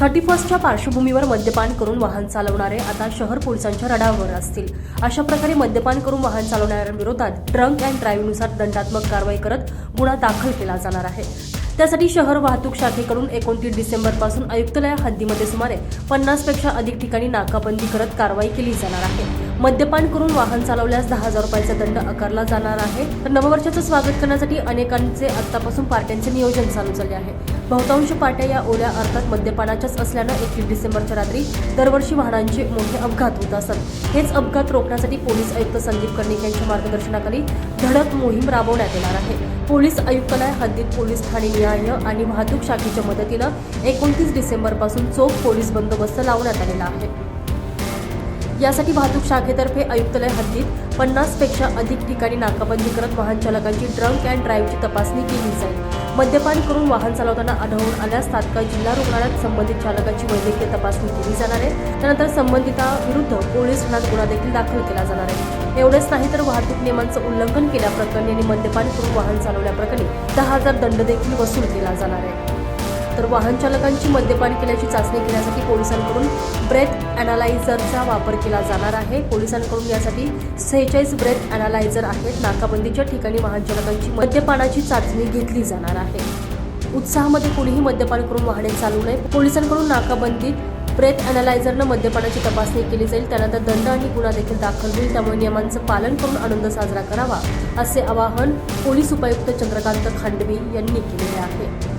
Thirty फर्स्टच्या पार्श्वभूमीवर मद्यपान करून वाहन चालवणारे आता शहर पोलिसांच्या रडावर असतील. अशा प्रकारे मद्यपान करून वाहन चालवणाऱ्यांविरोधात ड्रंक अँड ड्राईव्हनुसार दंडात्मक कारवाई करत गुन्हा दाखल केला जाणार आहे. त्यासाठी शहर वाहतूक शाखेकडून एकोणतीस डिसेंबरपासून आयुक्तालय हद्दीमध्ये सुमारे पन्नासपेक्षा अधिक ठिकाणी नाकाबंदी करत कारवाई केली जाणार आहे. मद्यपान करून वाहन चालवल्यास दहा हजार रुपयाचा दंड आकारला जाणार आहे. तर नववर्षाचं स्वागत करण्यासाठी अनेकांचे आतापासून पार्ट्यांचे नियोजन चालू झाले आहे. बहुतांश पाट्या या ओल्या अर्थात मद्यपानाच्याच असल्यानं एकवीस डिसेंबरच्या रात्री दरवर्षी वाहनांचे मोठे अपघात होत असतात हेच अपघात रोखण्यासाठी पोलीस आयुक्त संदीप कर्णिक यांच्या मार्गदर्शनाखाली धडक मोहीम राबवण्यात येणार आहे. पोलीस आयुक्तालय हद्दीत पोलीस ठाणे न्याय आणि वाहतूक शाखेच्या मदतीनं एकोणतीस डिसेंबरपासून चोख पोलीस बंदोबस्त लावण्यात आलेला आहे. यासाठी वाहतूक शाखेतर्फे आयुक्तालय हद्दीत पन्नासपेक्षा अधिक ठिकाणी नाकाबंदी करत वाहन चालकांची ड्रंक अँड ड्राईव्हची तपासणी केली जाईल. मद्यपान करून वाहन चालवताना आढळून आल्यास तात्काळ जिल्हा रुग्णालयात संबंधित चालकाची वैद्यकीय तपासणी केली जाणार आहे. त्यानंतर संबंधिताविरुद्ध पोलीस ठाण्यात गुन्हा देखील दाखल केला जाणार आहे. एवढेच नाही तर वाहतूक नियमांचं उल्लंघन केल्याप्रकरणी आणि मद्यपान करून वाहन चालवल्याप्रकरणी दहा हजार दंड देखील वसूल केला जाणार आहे. तर वाहन चालकांची मद्यपान केल्याची चाचणी घेण्यासाठी पोलिसांकडून ब्रेथ अनालायझरचा वापर केला जाणार आहे. पोलिसांकडून यासाठी सेहेचाळीस ब्रेथ अनालायझर आहेत. नाकाबंदीच्या ठिकाणी वाहन चालकांची मद्यपानाची चाचणी घेतली जाणार आहे. उत्साहामध्ये कोणीही मद्यपान करून वाहने चालू नये. पोलिसांकडून नाकाबंदीत ब्रेथ अनालायझरनं मद्यपानाची तपासणी केली जाईल. त्यानंतर दंड आणि गुन्हा देखील दाखल होईल. त्यामुळे नियमांचं पालन करून आनंद साजरा करावा असे आवाहन पोलीस उपायुक्त चंद्रकांत खांडवे यांनी केलेले आहे.